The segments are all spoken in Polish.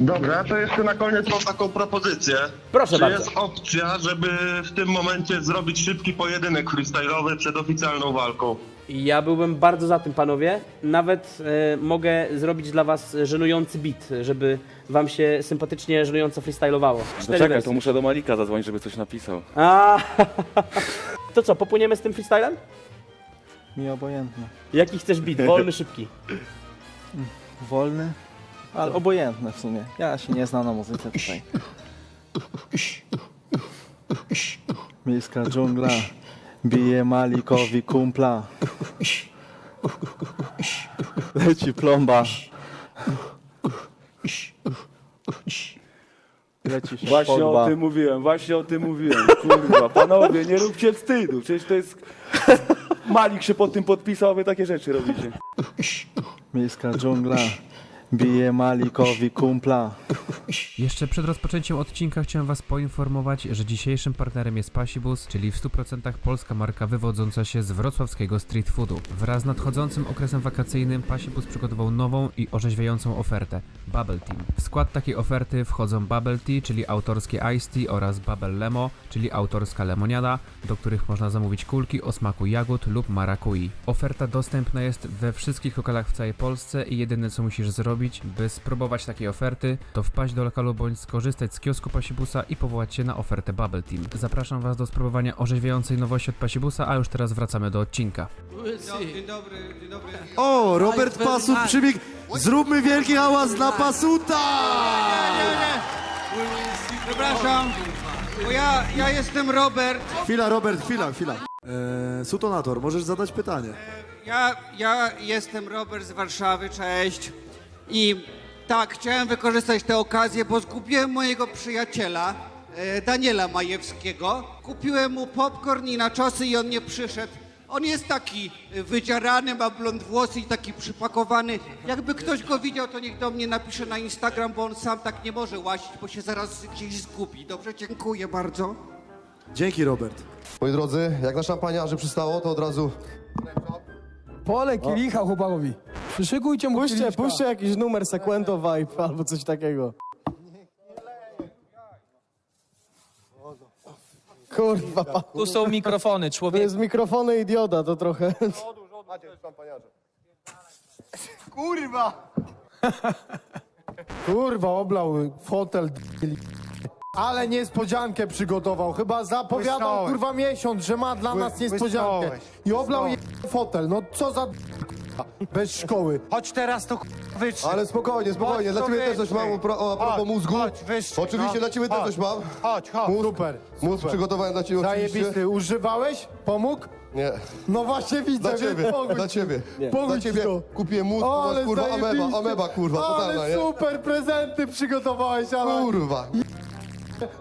Dobra, to jeszcze na koniec mam taką propozycję. Proszę Czy bardzo. jest opcja, żeby w tym momencie zrobić szybki pojedynek freestyle'owy przed oficjalną walką? Ja byłbym bardzo za tym, panowie. Nawet e, mogę zrobić dla was żenujący beat, żeby wam się sympatycznie żenująco freestylowało. No Cztery czekaj, to muszę do Malika zadzwonić, żeby coś napisał. A, To co, popłyniemy z tym freestylem? Mi obojętne. Jaki chcesz beat? Wolny, szybki. Wolny, ale obojętne w sumie. Ja się nie znam na muzyce tutaj. Miejska dżungla bije Malikowi kumpla. Leci plomba. Leci Właśnie szpodba. o tym mówiłem, właśnie o tym mówiłem. Kurwa, panowie, nie róbcie wstydu. Przecież to jest... Malik się pod tym podpisał, a wy takie rzeczy robicie. Miejska dżungla bije Malikowi kumpla. Jeszcze przed rozpoczęciem odcinka chciałem Was poinformować, że dzisiejszym partnerem jest Pasibus, czyli w 100% polska marka wywodząca się z wrocławskiego street foodu. Wraz z nadchodzącym okresem wakacyjnym Pasibus przygotował nową i orzeźwiającą ofertę Bubble Tea. W skład takiej oferty wchodzą Bubble Tea, czyli autorskie Ice Tea oraz Bubble Lemo, czyli autorska lemoniada, do których można zamówić kulki o smaku jagód lub marakui. Oferta dostępna jest we wszystkich lokalach w całej Polsce i jedyne co musisz zrobić, by spróbować takiej oferty, to wpaść do lokalu bądź skorzystać z kiosku Pasibusa i powołać się na ofertę Bubble Team. Zapraszam Was do spróbowania orzeźwiającej nowości od Pasibusa, a już teraz wracamy do odcinka. Dzień dobry, dzień dobry. O, Robert Pasut przybiegł. Zróbmy wielki hałas dla Pasuta! Przepraszam, bo ja, ja jestem Robert. Chwila, Robert, chwila, chwila. Eee, Sutonator, możesz zadać pytanie. Ja, ja jestem Robert z Warszawy, cześć. I tak, chciałem wykorzystać tę okazję, bo zgubiłem mojego przyjaciela, e, Daniela Majewskiego. Kupiłem mu popcorn i naczosy i on nie przyszedł. On jest taki e, wydzierany, ma blond włosy i taki przypakowany. Jakby ktoś go widział, to niech do mnie napisze na Instagram, bo on sam tak nie może łazić, bo się zaraz gdzieś zgubi. Dobrze, dziękuję bardzo. Dzięki, Robert. Moi drodzy, jak na szampaniarze przystało, to od razu Pole kielicha chłopakowi. Przyszykujcie mu Puśćcie, kieliszka. puśćcie jakiś numer Sequento Vibe albo coś takiego. Kurwa, pa- Tu są mikrofony, to człowiek. jest mikrofony idiota, to trochę. Kurwa! Kurwa, oblał fotel. Ale niespodziankę przygotował. Chyba zapowiadał kurwa miesiąc, że ma dla nas niespodziankę. I oblał je fotel. No co za bez szkoły. Chodź teraz to wytrzyj. Ale spokojnie, spokojnie, dla ciebie też coś mam o, pro, o a propos mózgu. Oczywiście dla ciebie też coś mam. Chodź, chodź. Super. Mózg przygotowałem dla ciebie oczywiście. Zajebisty. Używałeś? Pomógł? Nie, No właśnie widzę. dla ciebie, pomógł dla ci. ciebie. Pomógł Dla ci ciebie to. kupiłem mózg, Ale masz, kurwa ameba, zajebiście. ameba kurwa, totalna, Ale nie? super prezenty przygotowałeś, ale Kurwa.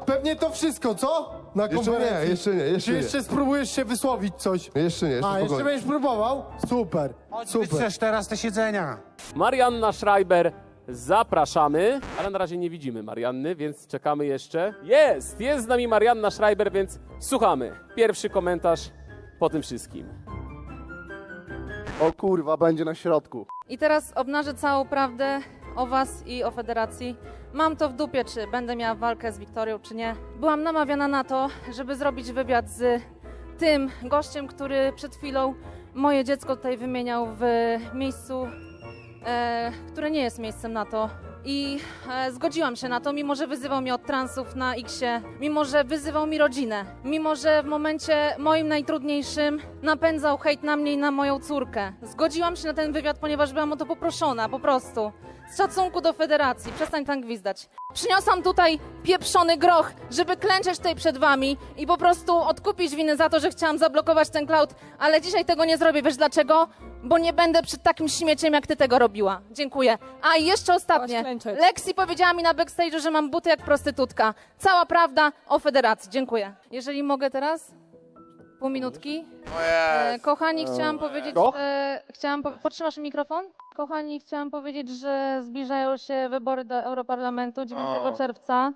Pewnie to wszystko, co? Na Jeszcze konferencji. nie, jeszcze nie, Czy jeszcze nie. jeszcze spróbujesz się wysłowić coś? Jeszcze nie, jeszcze A, jeszcze spokojnie. będziesz próbował? Super, super. teraz te siedzenia. Marianna Schreiber, zapraszamy, ale na razie nie widzimy Marianny, więc czekamy jeszcze. Jest, jest z nami Marianna Schreiber, więc słuchamy. Pierwszy komentarz po tym wszystkim. O kurwa, będzie na środku. I teraz obnażę całą prawdę o Was i o Federacji. Mam to w dupie, czy będę miała walkę z Wiktorią, czy nie. Byłam namawiana na to, żeby zrobić wywiad z tym gościem, który przed chwilą moje dziecko tutaj wymieniał w miejscu, e, które nie jest miejscem na to. I e, zgodziłam się na to, mimo że wyzywał mnie od transów na Xie, mimo że wyzywał mi rodzinę, mimo że w momencie moim najtrudniejszym napędzał hejt na mnie i na moją córkę. Zgodziłam się na ten wywiad, ponieważ byłam o to poproszona, po prostu. Z szacunku do federacji, przestań tam gwizdać. Przyniosłam tutaj pieprzony groch, żeby klęczeć tutaj przed wami i po prostu odkupić winy za to, że chciałam zablokować ten cloud, ale dzisiaj tego nie zrobię. Wiesz dlaczego? Bo nie będę przed takim śmieciem, jak ty tego robiła. Dziękuję. A i jeszcze ostatnie. Lexi powiedziała mi na backstage, że mam buty jak prostytutka. Cała prawda o federacji. Dziękuję. Jeżeli mogę teraz? Pół minutki. E, kochani, chciałam powiedzieć, że... Chciałam po... Podtrzymasz mikrofon? Kochani, chciałam powiedzieć, że zbliżają się wybory do Europarlamentu 9 czerwca.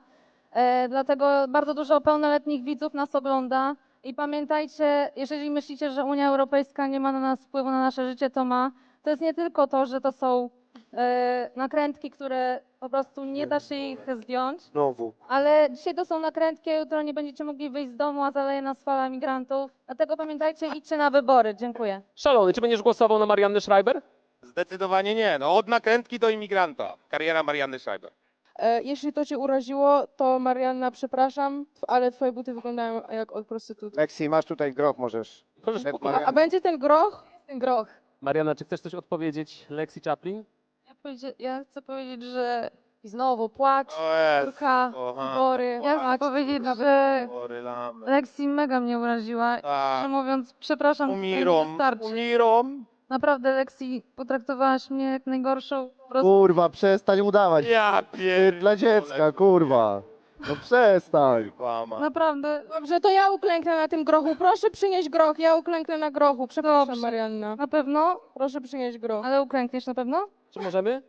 E, dlatego bardzo dużo pełnoletnich widzów nas ogląda. I pamiętajcie, jeżeli myślicie, że Unia Europejska nie ma na nas wpływu na nasze życie, to ma. To jest nie tylko to, że to są e, nakrętki, które po prostu nie da się ich zdjąć. Znowu. Ale dzisiaj to są nakrętki, a jutro nie będziecie mogli wyjść z domu, a zaleje nas fala migrantów. Dlatego pamiętajcie, idźcie na wybory. Dziękuję. Szalony, czy będziesz głosował na Mariannę Schreiber? Zdecydowanie nie. No od nakrętki do imigranta. Kariera Marianny Schreiber. E, jeśli to cię uraziło, to Marianna, przepraszam, ale twoje buty wyglądają jak od prostytutki. Lexi, masz tutaj groch, możesz. Możesz. A, a będzie ten groch? Ten groch. Marianna, czy chcesz coś odpowiedzieć Lexi Chaplin? Ja, powiedzia- ja chcę powiedzieć, że i znowu płacz, O Kocham. wybory. Ja chcę powiedzieć, że lamy. Lexi mega mnie uraziła. Tak. mówiąc, przepraszam, Umirom. wystarczy. Umirom. Naprawdę, Lexi, potraktowałaś mnie jak najgorszą. Po prostu Kurwa, przestań udawać. Ja pier... Dla dziecka, kurwa. No przestań. Kłama. Naprawdę. Dobrze, to ja uklęknę na tym grochu. Proszę przynieść groch, ja uklęknę na grochu. Przepraszam, Dobrze. Marianna. Na pewno? Proszę przynieść groch. Ale uklękniesz na pewno? Czy możemy?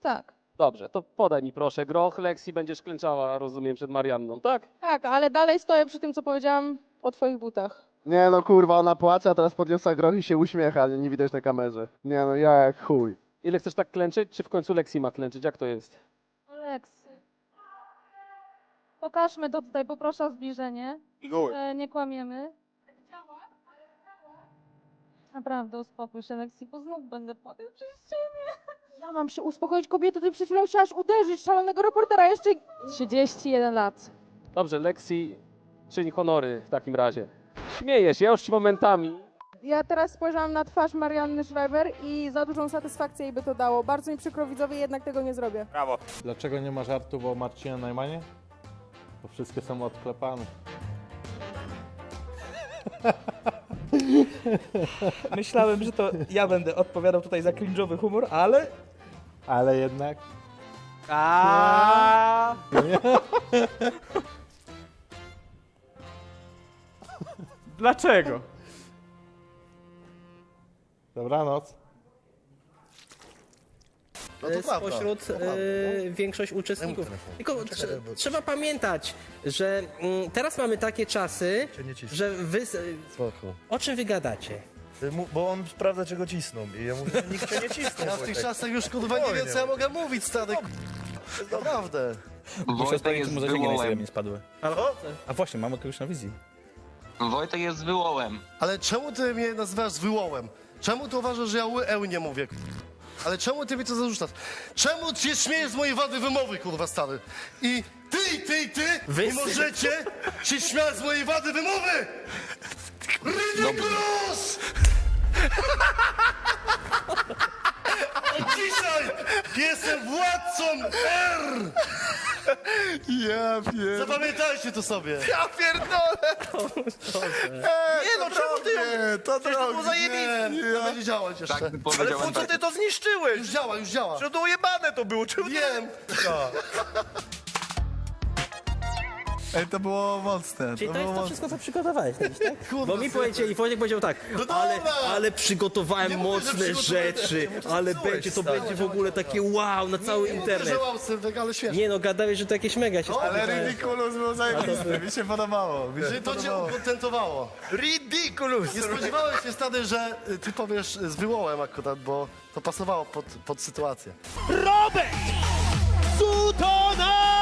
Tak. Dobrze, to podaj mi proszę groch. Lexi będziesz klęczała, rozumiem, przed Marianną, tak? Tak, ale dalej stoję przy tym, co powiedziałam o twoich butach. Nie no kurwa, ona płacze, a teraz podniosła groch i się uśmiecha, nie, nie widać na kamerze. Nie no, ja jak chuj. Ile chcesz tak klęczeć, czy w końcu Lexi ma klęczeć? Jak to jest? Lexi. Pokażmy to tutaj, poproszę o zbliżenie. E, nie kłamiemy. Naprawdę, uspokój się, Lexi, bo znów będę płakać przez ciebie. Ja mam się uspokoić kobietę, ty przed chwilą chciałaś uderzyć szalonego reportera, jeszcze 31 lat. Dobrze, Lexi, czyń honory w takim razie. Śmiejesz, ja już ci momentami. Ja teraz spojrzałam na twarz Marianny Schreiber i za dużą satysfakcję jej by to dało. Bardzo mi przykro widzowie, jednak tego nie zrobię. Brawo. Dlaczego nie ma żartów o Marcinie Najmanie? Bo wszystkie są odklepane. Myślałem, że to ja będę odpowiadał tutaj za cringe'owy humor, ale... Ale jednak... A. Dlaczego? Dobranoc. No to prawda. Spośród e, większość uczestników. Tylko trze- trzeba pamiętać, że mm, teraz mamy takie czasy, że wy... s- O czym wy gadacie? Bo on sprawdza, czego cisną. I ja mówię, że nikt cię nie cisnął. Ja w tych czasach już kurwa nie wiem, co ja mogę mówić, stary. Naprawdę. Wojtek jest wyłołem. nie spadły. Halo? A właśnie, mamy kogoś na wizji. Wojtek jest wyłołem. Ale czemu ty mnie nazywasz wyłołem? Czemu ty uważasz, że ja ły nie mówię? Ale czemu ty mi to zarzucasz? Czemu się śmiejesz z mojej wady wymowy, kurwa, stary? I ty, i ty, i ty Wy- nie możecie się śmiać z mojej wady wymowy! Ridiculous! Od dzisiaj jestem władcą R! Ja pierdolę. Zapamiętajcie to sobie. Ja pierdolę. nie no, czemu ty? Nie, to drogi, to było zajebiste. Nie, to będzie działać jeszcze. Tak powiedziałem tak. to zniszczyłeś? Już działa, już działa. Że to ujebane to było, czemu Wiem. Ej, to było mocne. Czyli to jest to wszystko, co przygotowałeś, tak? Kurwa, Bo mi powiedzieli, Wojtek powiedział tak, No ale, ale przygotowałem Nie mówię, że mocne przygotowałem, rzeczy, ale będzie, to stary. będzie w ogóle takie wow na cały Nie internet. łamsywek, ale śmieszne. Nie no, gadałeś, że to jakieś mega się spodziewają. ridiculous było zajebiste, mi się podobało. Że to cię ukontentowało. Ridiculous! Nie spodziewałem się, stary, że y, ty powiesz y, z wyłołem akurat, bo to pasowało pod, pod sytuację. Robert! Sutonator!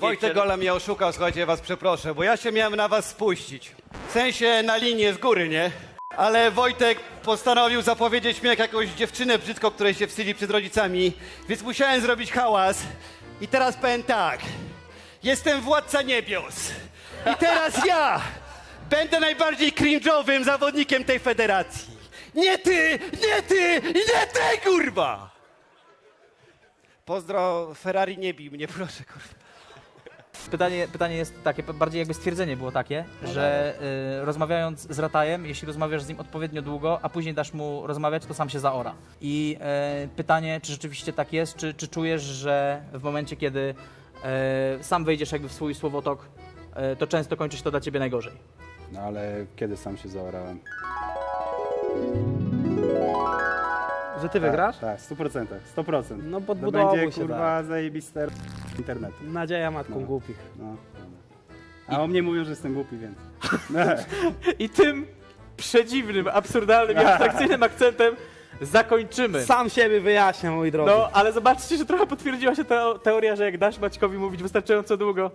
Wojtek Gola mnie oszukał, słuchajcie, ja was przeproszę, bo ja się miałem na was spuścić. W sensie na linię z góry, nie? Ale Wojtek postanowił zapowiedzieć mnie jak jakąś dziewczynę brzydko, której się wstydzi przed rodzicami, więc musiałem zrobić hałas. I teraz powiem tak. Jestem władca niebios. I teraz ja będę najbardziej cringe'owym zawodnikiem tej federacji. Nie ty, nie ty, nie ty, kurwa! Pozdro, Ferrari nie bij mnie, proszę, kurwa. Pytanie, pytanie jest takie, bardziej jakby stwierdzenie było takie, że y, rozmawiając z Ratajem, jeśli rozmawiasz z nim odpowiednio długo, a później dasz mu rozmawiać, to sam się zaora. I y, pytanie, czy rzeczywiście tak jest, czy, czy czujesz, że w momencie, kiedy y, sam wejdziesz jakby w swój słowotok, y, to często kończy się to dla ciebie najgorzej. No ale kiedy sam się zaorałem? Że ty wygrasz? Tak, 100%. 100%. No To podbudowuj będzie się, kurwa zajebiste internetu. Nadzieja matką No. głupich. No, dobra. A o mnie mówią, że jestem głupi, więc. I tym przedziwnym, absurdalnym i abstrakcyjnym akcentem zakończymy. Sam siebie wyjaśnia, moi drodzy. No, ale zobaczcie, że trochę potwierdziła się ta teoria, że jak dasz Maćkowi mówić wystarczająco długo,